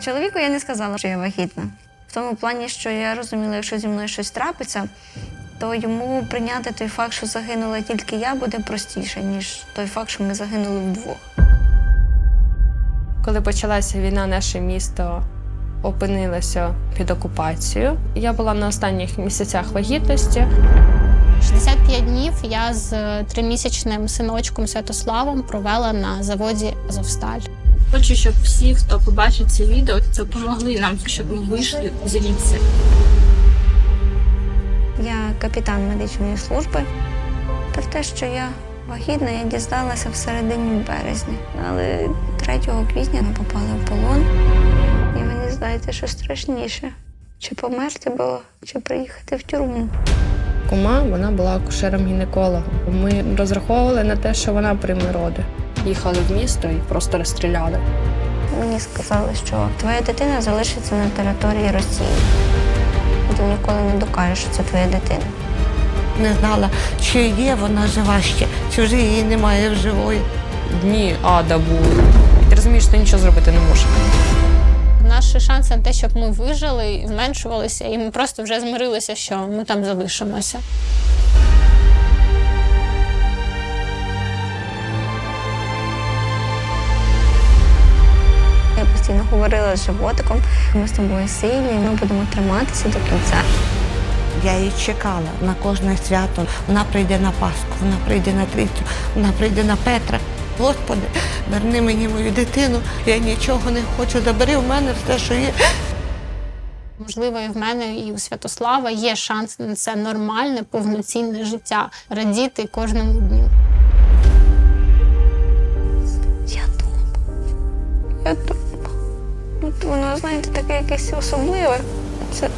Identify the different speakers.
Speaker 1: Чоловіку я не сказала, що я вагітна. В тому плані, що я розуміла, якщо зі мною щось трапиться, то йому прийняти той факт, що загинула тільки я, буде простіше, ніж той факт, що ми загинули вдвох.
Speaker 2: Коли почалася війна, наше місто опинилося під окупацією. Я була на останніх місяцях вагітності.
Speaker 3: 65 днів я з тримісячним синочком Святославом провела на заводі Азовсталь.
Speaker 4: Хочу, щоб всі, хто побачить це відео, допомогли нам, щоб ми вийшли звідси.
Speaker 1: Я капітан медичної служби. Про те, що я вагітна, я дізналася в середині березня. Але 3 квітня ми попали в полон. І не знаєте, що страшніше. Чи померти було, чи приїхати в тюрму.
Speaker 2: Кума вона була акушером-гінекологом. Ми розраховували на те, що вона прийме роди. Їхали в місто і просто розстріляли.
Speaker 1: Мені сказали, що твоя дитина залишиться на території Росії. Ти ніколи не докажеш, що це твоя дитина.
Speaker 5: Не знала, чи є вона жива ще, чи вже її немає в живої.
Speaker 2: Дні ада були. Ти розумієш, що ти нічого зробити не можеш.
Speaker 3: Наші шанси на те, щоб ми вижили, зменшувалися, і ми просто вже змирилися, що ми там залишимося.
Speaker 1: Говорила з животиком, ми з тобою сильні, ми будемо триматися до кінця.
Speaker 5: Я її чекала на кожне свято. Вона прийде на Пасху, вона прийде на Трійцю, вона прийде на Петра. Господи, верни мені мою дитину, я нічого не хочу, забери в мене все, що є.
Speaker 3: Можливо, і в мене, і у Святослава є шанс на це нормальне, повноцінне життя, радіти кожному дню.
Speaker 1: Я дома. Я дома. Воно, знаєте, таке якесь особливе. Це